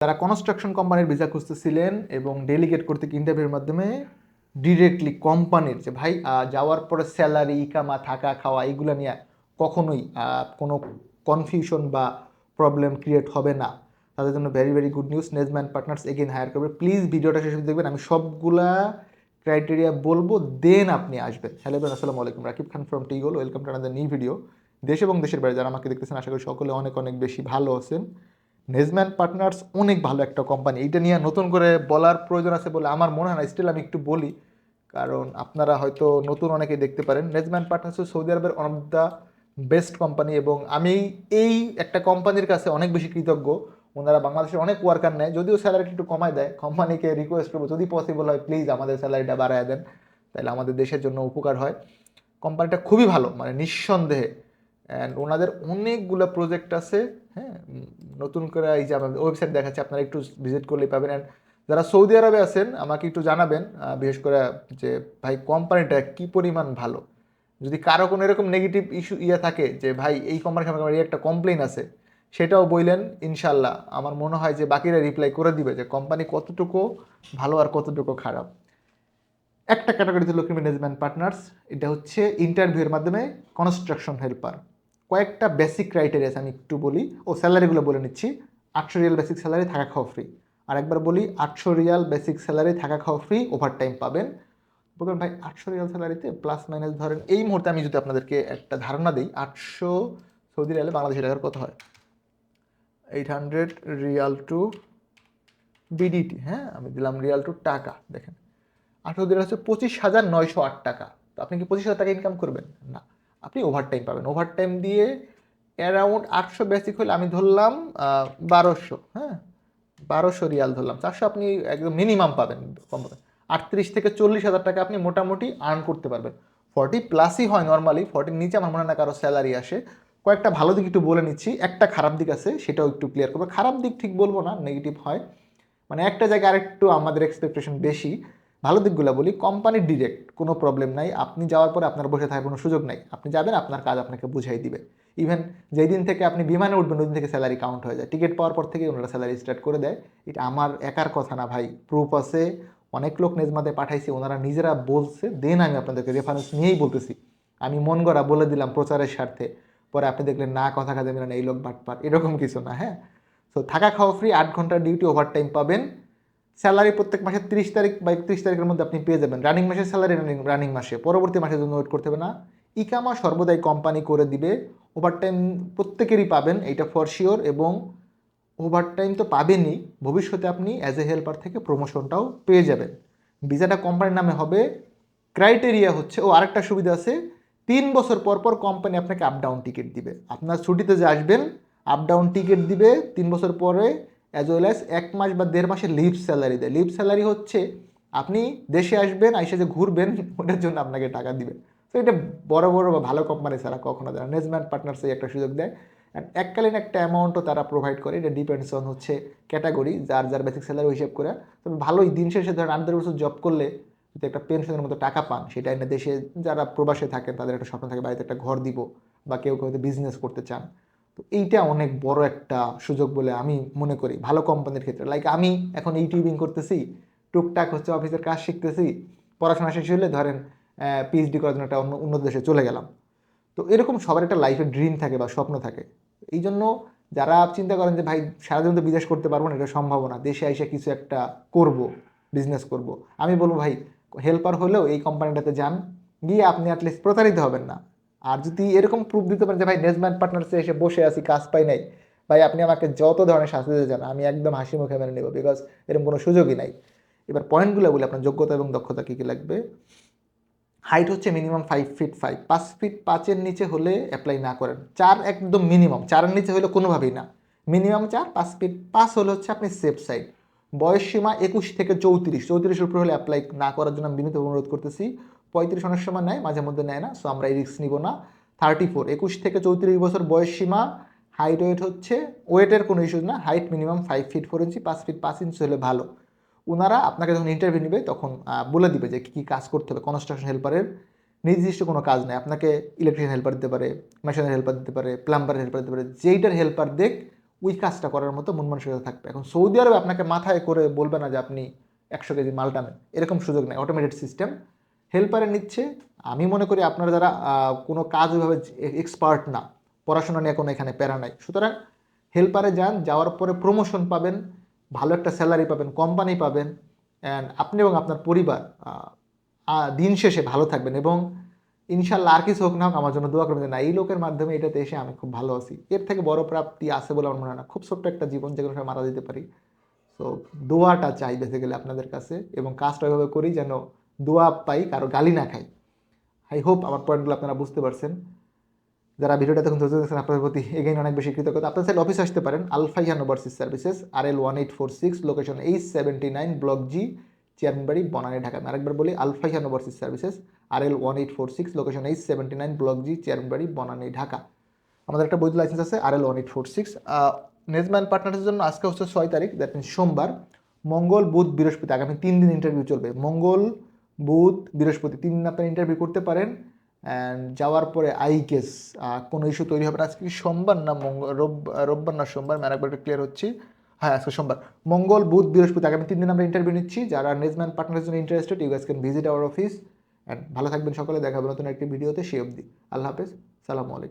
যারা কনস্ট্রাকশন কোম্পানির ভিসা খুঁজতেছিলেন এবং ডেলিগেট করতে ইন্টারভিউর মাধ্যমে ডিরেক্টলি কোম্পানির যে, ভাই যাওয়ার পরে স্যালারি ইকামা, থাকা, খাওয়া, এগুলো নিয়ে কখনোই কোনো কনফিউশন বা প্রবলেম ক্রিয়েট হবে না। তাদের জন্য very very good news Nesma partners again hire করবে। প্লিজ ভিডিওটা শেষ দেখবেন। আমি সবগুলা ক্রাইটেরিয়া বলব দেন আপনি আসবেন। হ্যালো আসসালামু আলাইকুম। Rakib Khan from টিগোল welcome to another new video দেশ এবং দেশের বাইরে যারা আমাকে দেখতেছেন, আশা করি সকলে অনেক অনেক বেশি ভালো আছেন। নেজম্যান পার্টনার্স অনেক ভালো একটা কোম্পানি এইটা নিয়ে নতুন করে বলার প্রয়োজন আছে বলে আমার মনে হয় না। স্টিল আমি একটু বলি, কারণ আপনারা হয়তো নতুন অনেকেই দেখতে পারেন। নেজম্যান পার্টনার্স সৌদি আরবের one of the best company এবং আমি এই একটা কোম্পানির কাছে অনেক বেশি কৃতজ্ঞ। ওনারা বাংলাদেশের অনেক ওয়ার্কার নেয়, যদিও স্যালারিটা একটু কমায় দেয়। কোম্পানিকে রিকোয়েস্ট করব, যদি পসিবল হয় প্লিজ আমাদের স্যালারিটা বাড়ায় দেন। তাহলে আমাদের দেশের জন্য উপকার হয়। কোম্পানিটা খুবই ভালো মানে নিঃসন্দেহে। অ্যান্ড ওনাদের অনেকগুলো প্রজেক্ট আছে। হ্যাঁ নতুন করে এই যে আমাদের ওয়েবসাইট দেখাচ্ছে, আপনারা একটু ভিজিট করলেই পাবেন। অ্যান্ড যারা সৌদি আরবে আছেন, আমাকে একটু জানাবেন বিশেষ করে যে, ভাই কোম্পানিটা কি পরিমাণ ভালো? যদি কারও কোনো এরকম নেগেটিভ ইস্যু ইয়ে থাকে, যে, ভাই, এই কোম্পানির সামনে আমার একটা কমপ্লেন আছে, সেটাও বললেন ইনশাল্লাহ আমার মনে হয় যে, বাকিরা রিপ্লাই করে দিবে যে কোম্পানি কতটুকু ভালো আর কতটুকু খারাপ। একটা ক্যাটাগরিতে হলো ম্যানেজমেন্ট পার্টনার্স এটা হচ্ছে ইন্টারভিউয়ের মাধ্যমে কনস্ট্রাকশন হেল্পার কয়েকটা বেসিক ক্রাইটেরিয়া আমি একটু বলি। ও স্যালারিগুলো বলে নিচ্ছি। আটশো রিয়াল বেসিক স্যালারি থাকা খাওয়া ফ্রি আর একবার বলি, আটশো রিয়াল বেসিক স্যালারি থাকা খাওয়া ফ্রি ওভার টাইম পাবেন। বলবেন, ভাই, আটশো রিয়াল স্যালারিতে প্লাস মাইনাস ধরেন। এই মুহূর্তে আমি যদি আপনাদেরকে একটা ধারণা দিই, আটশো সৌদি রিয়ালে বাংলাদেশি টাকার কত হয়? Eight hundred riyal to BDT হ্যাঁ আমি দিলাম রিয়াল টু টাকা, দেখেন। আঠারো দিন হচ্ছে পঁচিশ হাজার নয়শো আট টাকা। তো আপনি কি পঁচিশ হাজার টাকা ইনকাম করবেন? না। আপনি ওভারটাইম পাবেন। ওভারটাইম দিয়ে অ্যারাউন্ড আটশো বেসিক হলে আমি ধরলাম বারোশো হ্যাঁ? বারোশো রিয়াল ধরলাম। চারশো আপনি একদম মিনিমাম পাবেন, কম পাবেন। আটত্রিশ থেকে চল্লিশ হাজার টাকা আপনি মোটামুটি আর্ন করতে পারবেন। ফর্টি প্লাসই হয় নর্মালি ফর্টির নিচে আমার মনে হয় না কারও স্যালারি আসে। কয়েকটা ভালো দিক একটু বলে নিচ্ছি। একটা খারাপ দিক আছে, সেটাও একটু ক্লিয়ার করব। খারাপ দিক ঠিক বলব না নেগেটিভ হয়। মানে একটা জায়গায় আরেকটু আমাদের এক্সপেকটেশন বেশি। ভালো দিকগুলো বলি কোম্পানির ডিরেক্ট কোনো প্রবলেম নাই, আপনি যাওয়ার পরে আপনার বসে থাকার কোনো সুযোগ নাই। আপনি যাবেন, আপনার কাজ আপনাকে বুঝাই দিবে। ইভেন যেই দিন থেকে আপনি বিমানে উঠবেন ওই দিন থেকে স্যালারি কাউন্ট হয়ে যায়। টিকিট পাওয়ার পর থেকে ওনারা স্যালারি স্টার্ট করে দেয়। এটা আমার একার কথা না ভাই প্রুফ আছে, অনেক লোক নেজমাতে পাঠাইছি, ওনারা নিজেরা বলছে, দেন আমি আপনাদেরকে রেফারেন্স নিয়েই বলতেছি। আমি মন গড়া বলে দিলাম প্রচারের স্বার্থে। পরে আপনি দেখলেন, না, কথা কাজে মিলেন এই লোক বাটপার। এরকম কিছু না হ্যাঁ? সো থাকা খাওয়া ফ্রি আট ঘণ্টার ডিউটি ওভার টাইম পাবেন। স্যালারি প্রত্যেক মাসে তিরিশ তারিখ বা একত্রিশ তারিখের মধ্যে আপনি পেয়ে যাবেন। রানিং মাসের স্যালারি রানিং রানিং মাসে। পরবর্তী মাসের জন্য ওয়েট করতে হবে না। ইকামা সর্বদাই কোম্পানি করে দিবে। ওভার টাইম প্রত্যেকেরই পাবেন এইটা ফর শিওর এবং ওভার টাইম তো পাবেনই। ভবিষ্যতে আপনি অ্যাজ এ হেল্পার থেকে প্রমোশনটাও পেয়ে যাবেন। ভিসাটা কোম্পানির নামে হবে। ক্রাইটেরিয়া হচ্ছে, ও আরেকটা সুবিধা আছে, তিন বছর পর পর কোম্পানি আপনাকে আপ ডাউন টিকিট দিবে। আপনার ছুটিতে যে আসবেন আপ ডাউন টিকিট দিবে, তিন বছর পরে অ্যাজ ওয়েল অ্যাজ এক মাস বা দেড় মাসের লিভ স্যালারি দেয়। লিভ স্যালারি হচ্ছে আপনি দেশে আসবেন, আইসে যে ঘুরবেন, ওটার জন্য আপনাকে টাকা দিবে। তো এটা বড় বড় বা ভালো কোম্পানি ছাড়া কখনো দেয় না। নেজমেন্ট পার্টনার্সে একটা সুযোগ দেয়। অ্যান্ড এককালীন একটা অ্যামাউন্টও তারা প্রোভাইড করে। এটা ডিপেন্ডস অন হচ্ছে ক্যাটাগরি যার যার বেসিক স্যালারি হিসেব করে। তবে ভালোই, দিন শেষে ধরেন আট বছর জব করলে যদি একটা পেনশনের মতো টাকা পান, সেটা এনে দেশে যারা প্রবাসে থাকেন, তাদের একটা স্বপ্ন থাকে, বাড়িতে একটা ঘর দিব বা কেউ কেউ বিজনেস করতে চান। তো এইটা অনেক বড় একটা সুযোগ বলে আমি মনে করি, ভালো কোম্পানির ক্ষেত্রে। লাইক আমি এখন ইউটিউবিং করতেছি, টুকটাক হচ্ছে অফিসের কাজ শিখতেছি, পড়াশোনা শেষ হলে ধরেন পিএইচডি করার জন্য একটা অন্য উন্নত দেশে চলে গেলাম। তো এরকম সবার একটা লাইফের ড্রিম থাকে বা স্বপ্ন থাকে। এই জন্য যারা চিন্তা করেন যে, ভাই, সারাদিন তো বিদেশ করতে পারব না, এটা সম্ভব না, দেশে এসে কিছু একটা করব বিজনেস করব। আমি বলব, ভাই হেল্পার হলেও এই কোম্পানিটাতে যান, গিয়ে আপনি অ্যাটলিস্ট প্রতারিত হবেন না। আর যদি এরকম প্রুফ দিতে পারেন যে, ভাই নেজম্যান পার্টনার্সে এসে বসে আছি, কাজ পাই নাই, ভাই, আপনি আমাকে যত ধরনের শাস্তি দিতে চান, আমি একদম হাসি মুখে মেনে নেব বিকজ এরকম কোনো সুযোগই নাই। এবার পয়েন্টগুলো বলি, আপনার যোগ্যতা এবং দক্ষতা কী কী লাগবে? হাইট হচ্ছে মিনিমাম ফাইভ ফিট ফাইভ পাঁচ ফিট পাঁচের নিচে হলে অ্যাপ্লাই না করেন। চার একদম মিনিমাম চারের নিচে হলে কোনোভাবেই না। মিনিমাম চার, পাঁচ ফিট পাঁচ হলে হচ্ছে আপনি সেফ সাইড বয়স সীমা একুশ থেকে চৌত্রিশ, চৌত্রিশের উপরে হলে অ্যাপ্লাই না করার জন্য আমি বিনীত অনুরোধ করতেছি। পঁয়ত্রিশ অনেক সময় নেয়, মাঝে মধ্যে নেয় না সো আমরা এই রিস্ক নিব না। থার্টি ফোর একুশ থেকে চৌত্রিশ বছর বয়স সীমা হাইট ওয়েট হচ্ছে ওয়েটের কোনো ইস্যু না height minimum five feet four inch পাঁচ ফিট পাঁচ ইঞ্চি হলে ভালো। ওনারা আপনাকে যখন ইন্টারভিউ নেবে, তখন বলে দিবে যে কী কী কাজ করতে হবে কনস্ট্রাকশন হেল্পারের নির্দিষ্ট কোনো কাজ নেই। আপনাকে ইলেকট্রিশিয়ান হেল্পার দিতে পারে মেশিনের হেল্পার দিতে পারে প্লাম্বারের হেল্পার দিতে পারে, যেইটার হেল্পার দেখ, ওই কাজটা করার মতো মন মানসিকতা থাকবে। এখন সৌদি আরবে আপনাকে মাথায় করে বলবে না যে আপনি একশো কেজি মাল টানেন, এরকম সুযোগ নেই অটোমেটেড সিস্টেম হেল্পারে নিচ্ছে। আমি মনে করি আপনারা যারা কোনো কাজ ওইভাবে এক্সপার্ট না। পড়াশোনা নিয়ে কোনো এখানে প্যারা নাই। সুতরাং হেল্পারে যান, যাওয়ার পরে প্রমোশন পাবেন, ভালো একটা স্যালারি পাবেন কোম্পানি পাবেন অ্যান্ড আপনি এবং আপনার পরিবার দিন শেষে ভালো থাকবেন এবং ইনশাল্লাহ আর কিছু হোক না হোক, আমার জন্য দোয়া করবেন না, এই লোকের মাধ্যমে এটাতে এসে আমি খুব ভালো আছি। এর থেকে বড় প্রাপ্তি আছে বলে আমার মনে হয় না। খুব ছোট্ট একটা জীবন যেগুলো মারা দিতে পারি। সো দোয়াটা চাই বেসিক্যালি আপনাদের কাছে এবং কাজটা ওইভাবে করি যেন দোয়া পাই, কারও গালি না খাই। আই হোপ আমার পয়েন্টগুলো আপনারা বুঝতে পারছেন। যারা ভিডিওটা তখন ধৈর্য দেখছেন আপনাদের প্রতি এগেইন অনেক বেশি কৃতজ্ঞতা। আপনার সাইড অফিস আসতে পারেন। Alfaihan overseas services R L one eight four six location H seventy nine block G Chairmanbari Banani Dhaka আমি আরেকবার বলি Alfaihan overseas services R L one eight four six location H seventy nine block G Chairmanbari Banani Dhaka আমাদের একটা বৈধ licence আছে R L one eight four six নেজম্যান পার্টনারের জন্য আজকে হচ্ছে ছয় তারিখ দ্যাট মিনস সোমবার। মঙ্গল, বুধ, বৃহস্পতি, আগামী তিন দিন ইন্টারভিউ চলবে। মঙ্গল বুধ, বৃহস্পতি তিন দিন আপনারা ইন্টারভিউ করতে পারেন অ্যান্ড যাওয়ার পরে আই কেস কোনো ইস্যু তৈরি হবে না। আজকে সোমবার না মঙ্গল রোব, রোববার না সোমবার? আমি আরেকবার ক্লিয়ার হচ্ছি। হ্যাঁ আজকে সোমবার। মঙ্গল, বুধ, বৃহস্পতি, আগামী তিন দিন আমরা ইন্টারভিউ নিচ্ছি। যারা নেজম্যান পার্টনারের জন্য interested you guys can visit our office and ভালো থাকবেন সকলে দেখাবেন নতুন একটি ভিডিওতে সে অবধি। আল্লাহ হাফেজ, সালামু আলাইকুম।